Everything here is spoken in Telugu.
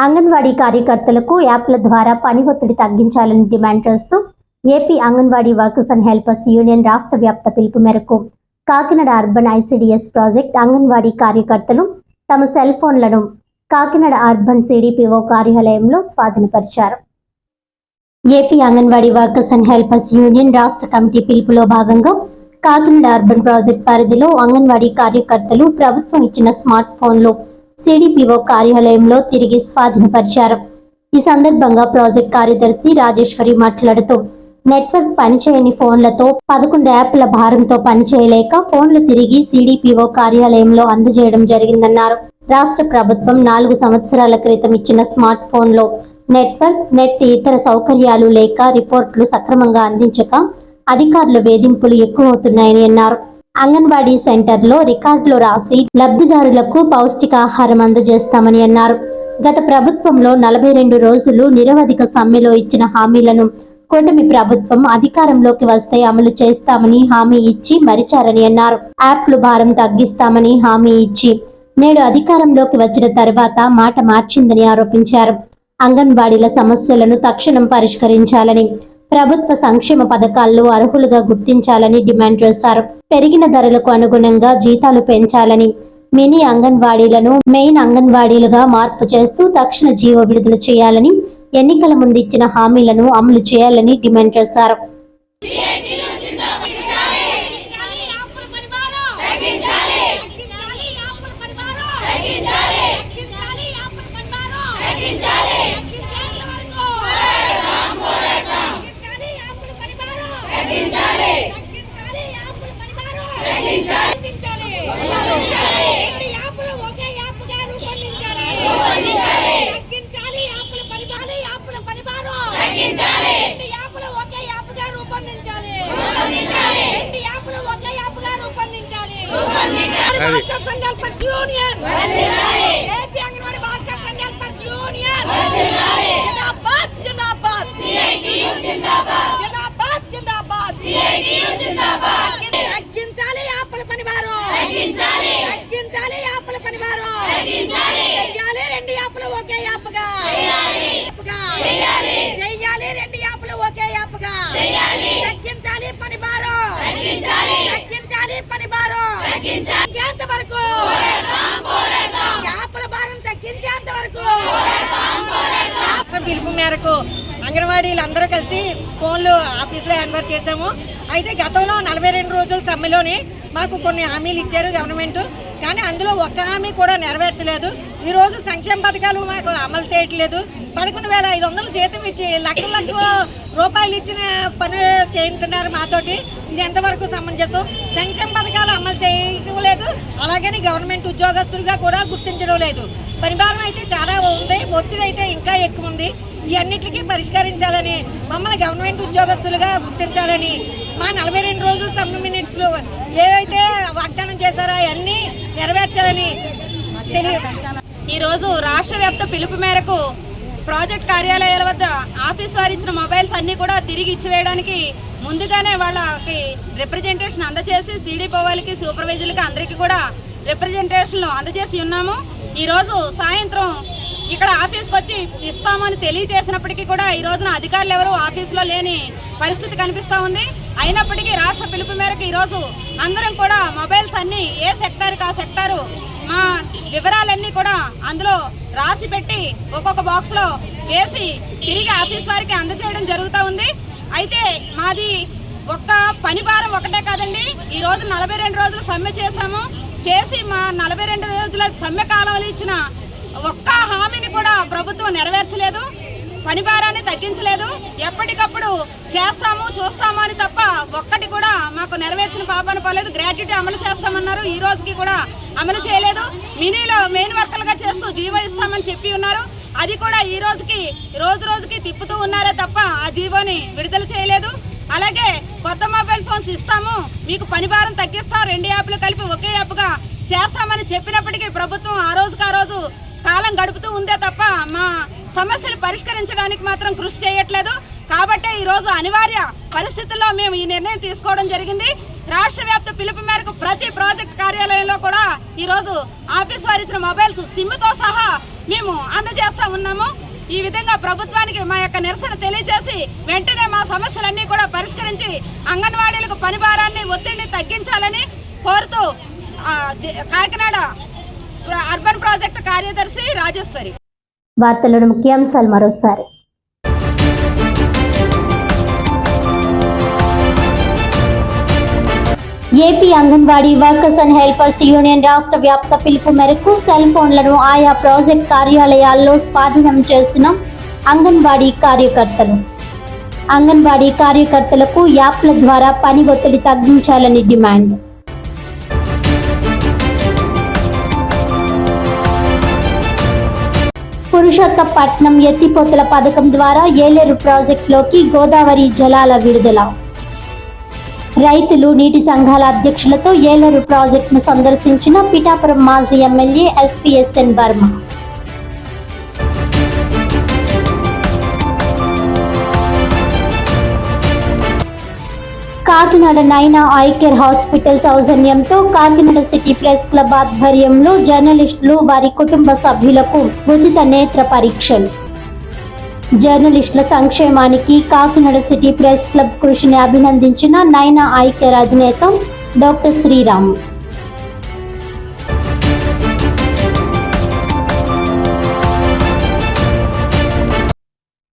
అంగన్వాడీ కార్యకర్తలకు యాప్ల ద్వారా పని ఒత్తిడి తగ్గించాలని డిమాండ్ చేస్తూ AP anganwadi workers and helpers union రాష్ట్ర వ్యాప్త పిలుపు మేరకు Kakinada urban ICDS project anganwadi కార్యకర్తలు తమ సెల్ ఫోన్లను కాకినాడ అర్బన్ సిడిపిఓ కార్యాలయంలో స్వాధీనపరిచారు. AP anganwadi workers and helpers union రాష్ట్ర కమిటీ పిలుపులో భాగంగా కాకినాడ అర్బన్ ప్రాజెక్ట్ పరిధిలో అంగన్వాడీ కార్యకర్తలు ప్రభుత్వం ఇచ్చిన స్మార్ట్ ఫోన్లు సిడిపిఓ కార్యాలయంలో తిరిగి స్వాధీనపరిచారు. ఈ సందర్భంగా ప్రాజెక్ట్ కార్యదర్శి రాజేశ్వరి మాట్లాడుతూ నెట్వర్క్ పనిచేయని ఫోన్లతో పదకొండు యాప్ల భారంతో పనిచేయలేక ఫోన్లు తిరిగి సిడిపిఓ కార్యాలయంలో అందజేయడం జరిగిందన్నారు. రాష్ట్ర ప్రభుత్వం నాలుగు సంవత్సరాల క్రితం ఇచ్చిన స్మార్ట్ ఫోన్లో నెట్వర్క్ నెట్ ఇతర సౌకర్యాలు లేక రిపోర్ట్లు సక్రమంగా అందించక అధికారుల వేధింపులు ఎక్కువవుతున్నాయని అన్నారు. అంగన్వాడీ సెంటర్లో రికార్డులు రాసి లబ్ధిదారులకు పౌష్టికాహారం అందజేస్తామని అన్నారు. గత ప్రభుత్వంలో నలభై రెండు రోజులు నిరవధిక సమ్మెలో ఇచ్చిన హామీలను కూటమి ప్రభుత్వం అధికారంలోకి వస్తే అమలు చేస్తామని హామీ ఇచ్చి మరిచారని అన్నారు. యాప్లు భారం తగ్గిస్తామని హామీ ఇచ్చి నేడు అధికారంలోకి వచ్చిన తర్వాత మాట మార్చిందని ఆరోపించారు. అంగన్వాడీల సమస్యలను తక్షణం పరిష్కరించాలని ప్రభుత్వ సంక్షేమ పథకాల్లో అర్హులుగా గుర్తించాలని డిమాండ్ చేశారు. పెరిగిన ధరలకు అనుగుణంగా జీతాలు పెంచాలని మినీ అంగన్వాడీలను మెయిన్ అంగన్వాడీలుగా మార్పు చేస్తూ తక్షణ జీవో విడుదల చేయాలని ఎన్నికల ముందు ఇచ్చిన హామీలను అమలు చేయాలని డిమాండ్ చేశారు తగ్గించాలి ఆపుల పరిమాణం తగ్గించాలి తగ్గించాలి ఆపుల పరిమాణం తగ్గించాలి తగ్గించాలి ఆపుల పరిమాణం తగ్గించాలి తగ్గించాలి వరకు పోరాడదాం పోరాడదాం తగ్గించాలి ఆపుల పరిమాణం తగ్గించాలి తగ్గించాలి ఆపుల పరిమాణం తగ్గించాలి తగ్గించాలి రెండు యాపులు ఒకే యాపుగా రూపొందించాలి రూపొందించాలి తగ్గించాలి ఆపుల పరిమాణం ఆపుల పరిమాణం తగ్గించాలి రెండు యాపులు ఒకే యాపుగా రూపొందించాలి రూపొందించాలి రెండు యాపులు ఒకే యాపుగా రూపొందించాలి రూపొందించాలి workers and helpers union. AP anganwadi workers and helpers union తగ్గించాలి ఆపల పనివారు. తగ్గించాలి. తగ్గించాలి ఆపల పనివారు. తగ్గించాలి. చెయ్యాలి రెండు యాపలు ఒకే యాపగా. చేయాలి. చేయాలి. చెయ్యాలి రెండు యాపలు ఒకే యాపగా. చేయాలి. తగ్గించాలి పని భారం తగ్గించాలి పని భారం తగ్గించేంత వరకు. యాపల భారం తగ్గించేంత వరకు. పిలుపు మేరకు అంగన్వాడీలు అందరూ కలిసి ఫోన్లు ఆఫీసులో హ్యాండ్ఓవర్ చేశాము. అయితే గతంలో నలభై రెండు రోజుల సమ్మెలోనే మాకు కొన్ని హామీలు ఇచ్చారు గవర్నమెంట్ కానీ అందులో ఒక్క హామీ కూడా నెరవేర్చలేదు. ఈరోజు సంక్షేమ పథకాలు మాకు అమలు చేయట్లేదు. పదకొండు వేల ఐదు వందలు జీతం ఇచ్చి లక్షల లక్షల రూపాయలు ఇచ్చిన పని చేయించున్నారు మాతోటి. ఇది ఎంతవరకు సమంజసం? సంక్షేమ పథకాలు అమలు చేయలేదు అలాగని గవర్నమెంట్ ఉద్యోగస్తులుగా కూడా గుర్తించడం లేదు. పరిభారం అయితే చాలా ఉంది. ఒత్తిడి అయితే ఇంకా ఎక్కువ ఉంది. ఇవన్నిటికీ పరిష్కరించాలని మమ్మల్ని గవర్నమెంట్ ఉద్యోగస్తులుగా గుర్తించాలని మా నలభై రెండు రోజులు సమ్మె మినిట్స్లో ఏవైతే వాగ్దానం చేశారో అవన్నీ నెరవేర్చాలని ఈరోజు రాష్ట్ర వ్యాప్త పిలుపు మేరకు ప్రాజెక్ట్ కార్యాలయాల వద్ద ఆఫీస్ వారు ఇచ్చిన మొబైల్స్ అన్నీ కూడా తిరిగి ఇచ్చివేయడానికి ముందుగానే వాళ్ళకి రిప్రజెంటేషన్ అందజేసి సిడిపో వాళ్ళకి సూపర్వైజర్లకి అందరికీ కూడా రిప్రజెంటేషన్లు అందజేసి ఉన్నాము. ఈరోజు సాయంత్రం ఇక్కడ ఆఫీస్కి వచ్చి ఇస్తామని తెలియజేసినప్పటికీ కూడా ఈ రోజున అధికారులు ఎవరు ఆఫీస్లో లేని పరిస్థితి కనిపిస్తూ ఉంది. అయినప్పటికీ రాష్ట్ర పిలుపు మేరకు ఈరోజు అందరం కూడా మొబైల్స్ అన్నీ ఏ సెక్టార్కి ఆ సెక్టారు మా వివరాలన్నీ కూడా అందులో రాసి పెట్టి ఒక్కొక్క బాక్స్లో వేసి తిరిగి ఆఫీస్ వారికి అందజేయడం జరుగుతూ ఉంది. అయితే మాది ఒక్క పని భారం ఒకటే కాదండి. ఈ రోజు నలభై రెండు రోజులు సమ్మె చేశాము. చేసి మా నలభై రెండు రోజుల సమ్మె కాలంలో ఇచ్చిన ఒక్క హామీని కూడా ప్రభుత్వం నెరవేర్చలేదు పని భారాన్ని తగ్గించలేదు. ఎప్పటికప్పుడు చేస్తాము చూస్తాము అని తప్ప ఒక్కటి కూడా మాకు నెరవేర్చిన పాపన పోలేదు. గ్రాట్యుటీ అమలు చేస్తామన్నారు. ఈ రోజుకి కూడా అమలు చేయలేదు. మినీలో మెయిన్ వర్కర్లుగా చేస్తూ జీవో ఇస్తామని చెప్పి ఉన్నారు. అది కూడా ఈ రోజుకి రోజు రోజుకి తిప్పుతూ ఉన్నారే తప్ప ఆ జీవోని విడుదల చేయలేదు. అలాగే కొత్త మొబైల్ ఫోన్స్ ఇస్తాము మీకు పని భారం తగ్గిస్తాం రెండు యాప్లు కలిపి ఒకే యాప్గా చేస్తామని చెప్పినప్పటికీ ప్రభుత్వం ఆ రోజుకి ఆ రోజు కాలం గడుపుతూ ఉందే తప్ప మా సమస్యలు పరిష్కరించడానికి మాత్రం కృషి చేయట్లేదు. కాబట్టే ఈరోజు అనివార్య పరిస్థితుల్లో మేము ఈ నిర్ణయం తీసుకోవడం జరిగింది. రాష్ట్ర వ్యాప్త పిలుపు మేరకు ప్రతి ప్రాజెక్ట్ కార్యాలయంలో కూడా ఈరోజు ఆఫీస్ వారు ఇచ్చిన మొబైల్స్ సిమ్తో సహా మేము అందజేస్తూ ఉన్నాము. ఈ విధంగా ప్రభుత్వానికి మా యొక్క నిరసన తెలియజేసి వెంటనే మా సమస్యలన్నీ కూడా పరిష్కరించి అంగన్వాడీలకు పని భారాన్ని ఒత్తిడిని తగ్గించాలని కోరుతూ కాకినాడ అర్బన్ ప్రాజెక్ట్ కార్యదర్శి రాజేశ్వరి. వార్తలను ముఖ్యాంశాలు మరోసారి. AP anganwadi workers and helpers union రాష్ట్ర వ్యాప్త పిలుపు మేరకు సెల్ ఫోన్లను ఆయా ప్రాజెక్ట్ కార్యాలయాల్లో స్వాధీనం చేసిన అంగన్వాడీ కార్యకర్తలు. అంగన్వాడీ కార్యకర్తలకు యాప్ల ద్వారా పని ఒత్తిడి తగ్గించాలని డిమాండ్. పురుషోత్తపట్నం ఎత్తిపోతల పథకం ద్వారా ఏలేరు ప్రాజెక్టులోకి గోదావరి జలాల విడుదల. రైతులు నీటి సంఘాల అధ్యక్షులతో ఏలేరు ప్రాజెక్టును సందర్శించిన పిఠాపురం మాజీ ఎమ్మెల్యే ఎస్పీఎస్ఎన్ వర్మ. కాకినాడ నైనా ఐ కేర్ హాస్పిటల్ సౌజన్యంతో కాకినాడ సిటీ ప్రెస్ క్లబ్ ఆధ్వర్యంలో జర్నలిస్టులు వారి కుటుంబ సభ్యులకు ఉచిత నేత్ర పరీక్షలు. జర్నలిస్టుల సంక్షేమానికి కాకినాడ సిటీ ప్రెస్ క్లబ్ కృషిని అభినందించిన నైనా ఐ కేర్ అధినేత డాక్టర్ శ్రీరామ్